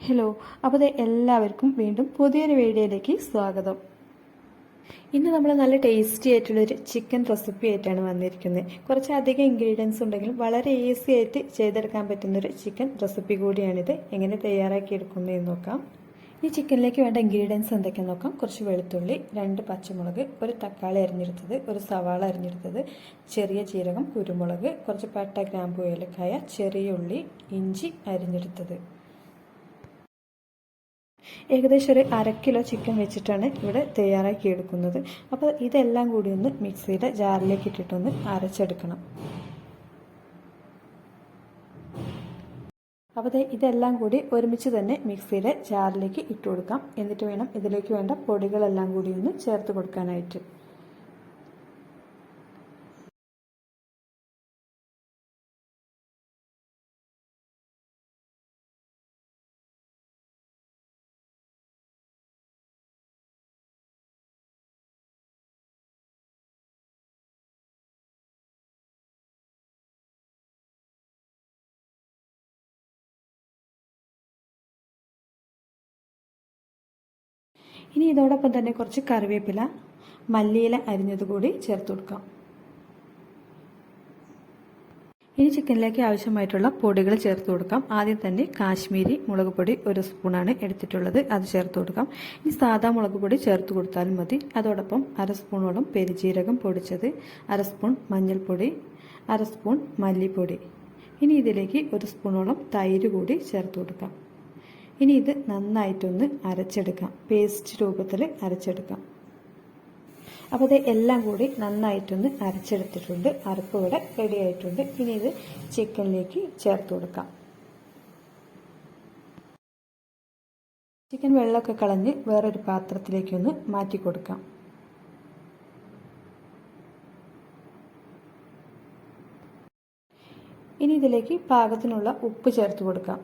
Hello അപ്പോൾ എല്ലാവർക്കും വീണ്ടും പുതിയൊരു വീഡിയോയിലേക്ക് സ്വാഗതം. ഇന്ന് നമ്മൾ നല്ല ടേസ്റ്റി ആയിട്ടുള്ളൊരു ചിക്കൻ റെസിപ്പി ആയിട്ടാണ് വന്നിരിക്കുന്നത്. കുറച്ച് അധികം ഇൻഗ്രീഡിയൻസ് ഉണ്ടെങ്കിലും വളരെ ഈസി ആയിട്ട് ചെയ്തെടുക്കാൻ പറ്റുന്നൊരു ചിക്കൻ റെസിപ്പി കൂടിയാണിത്. എങ്ങനെ തയ്യാറാക്കി എടുക്കുന്നതെന്ന് നോക്കാം. ഈ ചിക്കനിലേക്ക് വേണ്ട ഇൻഗ്രീഡിയൻസ് എന്തൊക്കെയാണെന്ന് നോക്കാം. കുറച്ച് വെളുത്തുള്ളി രണ്ട് പച്ചമുളക് ഒരു തക്കാളി അരിഞ്ഞെടുത്തത് ഒരു സവാള അരിഞ്ഞെടുത്തത് ചെറിയ ജീരകം കുരുമുളക് കുറച്ച് പട്ട ഗ്രാമ്പു ഏലക്കായ ചെറിയ ഉള്ളി ഇഞ്ചി അരിഞ്ഞെടുത്തത്. ഏകദേശം ഒരു അര കിലോ ചിക്കൻ വെച്ചിട്ടാണ് ഇവിടെ തയ്യാറാക്കി എടുക്കുന്നത് അപ്പോൾ ഇതെല്ലാം കൂടി ഒന്ന് മിക്സിയുടെ ജാറിലേക്ക് ഇട്ടിട്ടൊന്ന് അരച്ചെടുക്കണം. അപ്പോൾ ഇതെല്ലാം കൂടി ഒരുമിച്ച് തന്നെ മിക്സിയുടെ ജാറിലേക്ക് ഇട്ട് കൊടുക്കാം. എന്നിട്ട് വേണം ഇതിലേക്ക് വേണ്ട പൊടികളെല്ലാം കൂടി ഒന്ന് ചേർത്ത് കൊടുക്കാനായിട്ട്. ഇനി ഇതോടൊപ്പം തന്നെ കുറച്ച് കറിവേപ്പില മല്ലിയില അരിഞ്ഞത് കൂടി ചേർത്ത് കൊടുക്കാം. ഇനി ചിക്കനിലേക്ക് ആവശ്യമായിട്ടുള്ള പൊടികൾ ചേർത്ത് കൊടുക്കാം. ആദ്യം തന്നെ കാശ്മീരി മുളക് പൊടി ഒരു സ്പൂണാണ് എടുത്തിട്ടുള്ളത് അത് ചേർത്ത് കൊടുക്കാം. ഇനി സാധാ മുളക് പൊടി ചേർത്ത് കൊടുത്താലും മതി. അതോടൊപ്പം അര സ്പൂണോളം പെരിജീരകം പൊടിച്ചത് അര സ്പൂൺ മഞ്ഞൾപ്പൊടി അര സ്പൂൺ മല്ലിപ്പൊടി. ഇനി ഇതിലേക്ക് ഒരു സ്പൂണോളം തൈര് കൂടി ചേർത്ത് കൊടുക്കാം. ഇനി ഇത് നന്നായിട്ടൊന്ന് അരച്ചെടുക്കാം. പേസ്റ്റ് രൂപത്തിൽ അരച്ചെടുക്കാം. അപ്പോൾ ഇത് എല്ലാം കൂടി നന്നായിട്ടൊന്ന് അരച്ചെടുത്തിട്ടുണ്ട്. അരപ്പ് ഇവിടെ റെഡി ആയിട്ടുണ്ട്. ഇനി ഇത് ചിക്കനിലേക്ക് ചേർത്ത് കൊടുക്കാം. ചിക്കൻ വെള്ളമൊക്കെ കളഞ്ഞ് വേറൊരു പാത്രത്തിലേക്കൊന്ന് മാറ്റി കൊടുക്കാം. ഇനി ഇതിലേക്ക് പാകത്തിനുള്ള ഉപ്പ് ചേർത്ത് കൊടുക്കാം.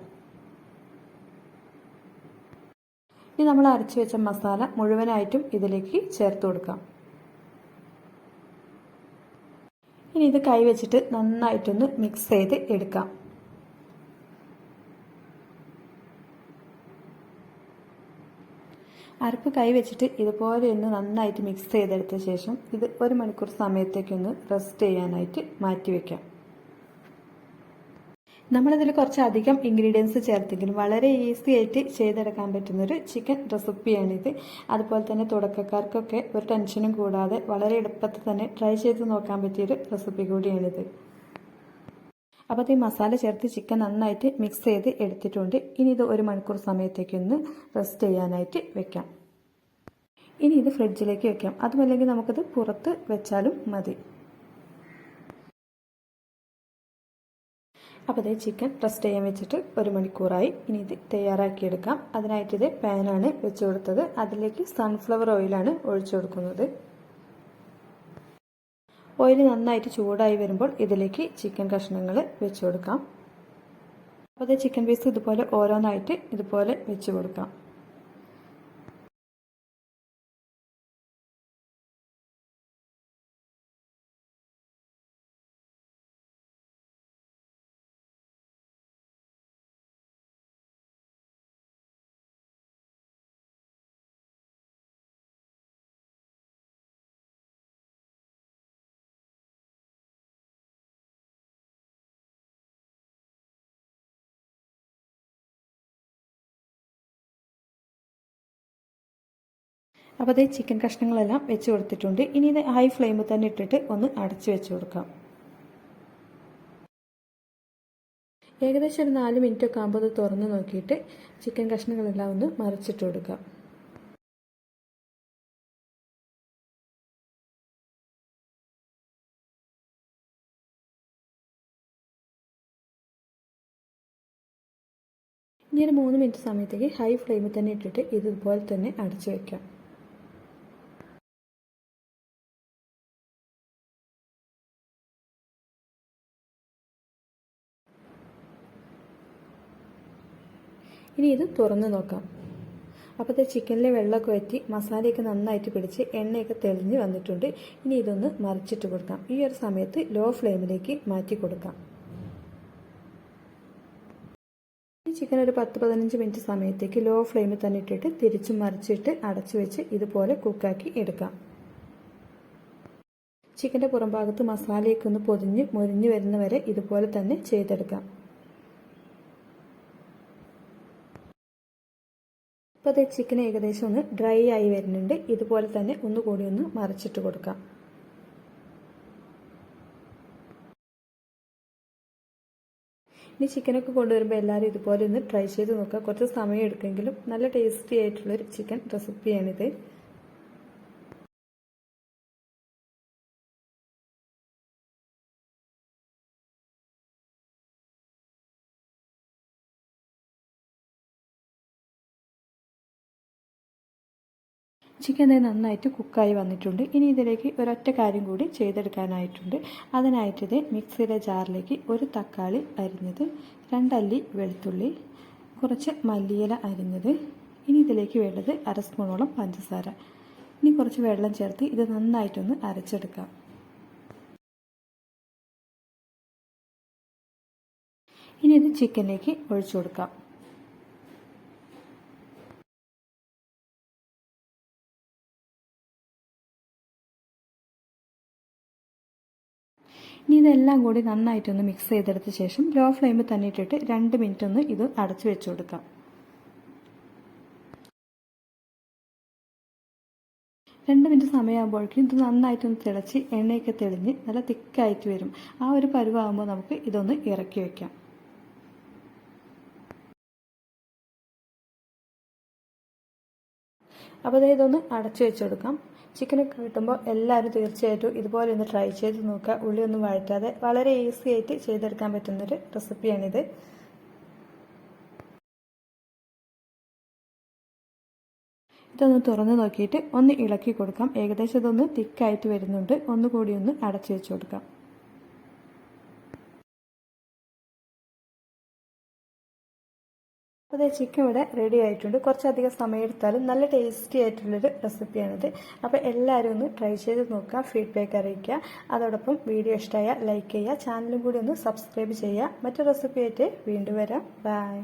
ഇനി നമ്മൾ അരച്ചു വെച്ച മസാല മുഴുവനായിട്ടും ഇതിലേക്ക് ചേർത്ത് കൊടുക്കാം. ഇനി ഇത് കൈവച്ചിട്ട് നന്നായിട്ടൊന്ന് മിക്സ് ചെയ്ത് എടുക്കാം. അരപ്പ് കൈ വെച്ചിട്ട് ഇതുപോലെ ഒന്ന് നന്നായിട്ട് മിക്സ് ചെയ്തെടുത്ത ശേഷം ഇത് ഒരു മണിക്കൂർ സമയത്തേക്കൊന്ന് റെസ്റ്റ് ചെയ്യാനായിട്ട് മാറ്റി വയ്ക്കാം നമ്മളിതിൽ കുറച്ചധികം ഇൻഗ്രീഡിയൻസ് ചേർത്തെങ്കിലും വളരെ ഈസി ആയിട്ട് ചെയ്തെടുക്കാൻ പറ്റുന്നൊരു ചിക്കൻ റെസിപ്പിയാണിത് അതുപോലെ തന്നെ തുടക്കക്കാർക്കൊക്കെ ഒരു ടെൻഷനും കൂടാതെ വളരെ എളുപ്പത്തിൽ തന്നെ ട്രൈ ചെയ്ത് നോക്കാൻ പറ്റിയൊരു റെസിപ്പി കൂടിയാണിത്. അപ്പോൾ ഈ മസാല ചേർത്ത് ചിക്കൻ നന്നായിട്ട് മിക്സ് ചെയ്ത് എടുത്തിട്ടുണ്ട്. ഇനി ഇത് ഒരു മണിക്കൂർ സമയത്തേക്കൊന്ന് റെസ്റ്റ് ചെയ്യാനായിട്ട് വെക്കാം. ഇനി ഇത് ഫ്രിഡ്ജിലേക്ക് വെക്കാം. അതുമല്ലെങ്കിൽ നമുക്കത് പുറത്ത് വെച്ചാലും മതി. അപ്പോൾ ഇത് ചിക്കൻ റെസ്റ്റ് ചെയ്യാൻ വെച്ചിട്ട് ഒരു മണിക്കൂറായി. ഇനി ഇത് തയ്യാറാക്കിയെടുക്കാം. അതിനായിട്ട് ഇത് പാനാണ് വെച്ച് കൊടുത്തത്. അതിലേക്ക് സൺഫ്ലവർ ഓയിലാണ് ഒഴിച്ചു കൊടുക്കുന്നത്. ഓയിൽ നന്നായിട്ട് ചൂടായി വരുമ്പോൾ ഇതിലേക്ക് ചിക്കൻ കഷ്ണങ്ങൾ വെച്ച് കൊടുക്കാം. അപ്പോൾ അത് ചിക്കൻ പീസ് ഇതുപോലെ ഓരോന്നായിട്ട് ഇതുപോലെ വെച്ച് കൊടുക്കാം. അപ്പോൾ അതേ ചിക്കൻ കഷ്ണങ്ങളെല്ലാം വെച്ച് കൊടുത്തിട്ടുണ്ട്. ഇനി ഇത് ഹൈ ഫ്ലെയിമിൽ തന്നെ ഇട്ടിട്ട് ഒന്ന് അടച്ചു വെച്ച് കൊടുക്കാം. ഏകദേശം ഒരു നാല് മിനിറ്റ് ഒക്കെ ആകുമ്പോൾ അത് തുറന്ന് നോക്കിയിട്ട് ചിക്കൻ കഷ്ണങ്ങളെല്ലാം ഒന്ന് മറിച്ചിട്ട് കൊടുക്കാം. ഇനി ഒരു മൂന്ന് മിനിറ്റ് സമയത്തേക്ക് ഹൈ ഫ്ലെയിമിൽ തന്നെ ഇട്ടിട്ട് ഇതുപോലെ തന്നെ അടച്ചു വയ്ക്കാം ഇനി ഇത് തുറന്ന് നോക്കാം. അപ്പോഴത്തെ ചിക്കനിലെ വെള്ളമൊക്കെ വറ്റി മസാലയൊക്കെ നന്നായിട്ട് പിടിച്ച് എണ്ണയൊക്കെ തെളിഞ്ഞ് വന്നിട്ടുണ്ട്. ഇനി ഇതൊന്ന് മറിച്ചിട്ട് കൊടുക്കാം. ഈ ഒരു സമയത്ത് ലോ ഫ്ലെയിമിലേക്ക് മാറ്റി കൊടുക്കാം. ഈ ചിക്കൻ ഒരു പത്ത് പതിനഞ്ച് മിനിറ്റ് സമയത്തേക്ക് ലോ ഫ്ലെയിമിൽ തന്നെ ഇട്ടിട്ട് തിരിച്ചു മറിച്ചിട്ട് അടച്ചു വെച്ച് ഇതുപോലെ കുക്കാക്കി എടുക്കാം. ചിക്കന്റെ പുറംഭാഗത്ത് മസാലയൊക്കെ ഒന്ന് പൊതിഞ്ഞ് മുരിഞ്ഞ് വരുന്നവരെ ഇതുപോലെ തന്നെ ചെയ്തെടുക്കാം. ഇപ്പോൾ ചിക്കൻ ഏകദേശം ഒന്ന് ഡ്രൈ ആയി വരുന്നുണ്ട്. ഇതുപോലെ തന്നെ ഒന്ന് കൂടി ഒന്ന് മറിച്ചിട്ട് കൊടുക്കാം. ഇനി ചിക്കനൊക്കെ കൊണ്ടുവരുമ്പോൾ എല്ലാവരും ഇതുപോലെ ഒന്ന് ട്രൈ ചെയ്ത് നോക്കുക. കുറച്ച് സമയം എടുക്കുമെങ്കിലും നല്ല ടേസ്റ്റി ആയിട്ടുള്ളൊരു ചിക്കൻ റെസിപ്പിയാണിത്. ചിക്കൻ ദേ നന്നായിട്ട് കുക്കായി വന്നിട്ടുണ്ട്. ഇനി ഇതിലേക്ക് ഒരൊറ്റ കാര്യം കൂടി ചെയ്തെടുക്കാനായിട്ടുണ്ട്. അതിനായിട്ട് ഇത് മിക്സിയുടെ ജാറിലേക്ക് ഒരു തക്കാളി അരിഞ്ഞത് രണ്ടല്ലി വെളുത്തുള്ളി കുറച്ച് മല്ലിയില അരിഞ്ഞത് ഇനി ഇതിലേക്ക് വേണ്ടത് അര സ്പൂണോളം പഞ്ചസാര. ഇനി കുറച്ച് വെള്ളം ചേർത്ത് ഇത് നന്നായിട്ടൊന്ന് അരച്ചെടുക്കാം. ഇനി ഇത് ചിക്കനിലേക്ക് ഒഴിച്ചു കൊടുക്കാം. ഇനി ഇതെല്ലാം കൂടി നന്നായിട്ടൊന്ന് മിക്സ് ചെയ്തെടുത്ത ശേഷം ലോ ഫ്ലെയിമിൽ തന്നെ ഇട്ടിട്ട് രണ്ട് മിനിറ്റ് ഒന്ന് ഇത് അടച്ചു വെച്ചു കൊടുക്കാം. രണ്ട് മിനിറ്റ് സമയമാകുമ്പോഴേക്കും ഇത് നന്നായിട്ടൊന്ന് തിളച്ച് എണ്ണയൊക്കെ തെളിഞ്ഞ് നല്ല തിക്കായിട്ട് വരും. ആ ഒരു പരുവാകുമ്പോൾ നമുക്ക് ഇതൊന്ന് ഇറക്കി വയ്ക്കാം അപ്പോൾ ഇതൊന്ന് അടച്ചു വെച്ച് കൊടുക്കാം. ചിക്കനൊക്കെ കിട്ടുമ്പോൾ എല്ലാവരും തീർച്ചയായിട്ടും ഇതുപോലെ ഒന്ന് ട്രൈ ചെയ്ത് നോക്കുക. ഉള്ളിയൊന്നും വഴറ്റാതെ വളരെ ഈസി ആയിട്ട് ചെയ്തെടുക്കാൻ പറ്റുന്നൊരു റെസിപ്പിയാണിത് ഇതൊന്ന് തുറന്ന് നോക്കിയിട്ട് ഒന്ന് ഇളക്കി കൊടുക്കാം. ഏകദേശം ഇതൊന്ന് തിക്കായിട്ട് വരുന്നുണ്ട്. ഒന്നുകൂടി ഒന്ന് അടച്ചു വെച്ച് കൊടുക്കാം. അതേ ചിക്കൻ ഇവിടെ റെഡി ആയിട്ടുണ്ട്. കുറച്ചധികം സമയം എടുത്താലും നല്ല ടേസ്റ്റി ആയിട്ടുള്ളൊരു റെസിപ്പിയാണിത് അപ്പോൾ എല്ലാവരും ഒന്ന് ട്രൈ ചെയ്ത് നോക്കുക ഫീഡ്ബാക്ക് അറിയിക്കുക. അതോടൊപ്പം വീഡിയോ ഇഷ്ടമായ ലൈക്ക് ചെയ്യുക. ചാനലും കൂടി ഒന്ന് സബ്സ്ക്രൈബ് ചെയ്യുക. മറ്റു റെസിപ്പിയായിട്ട് വീണ്ടും വരാം. ബൈ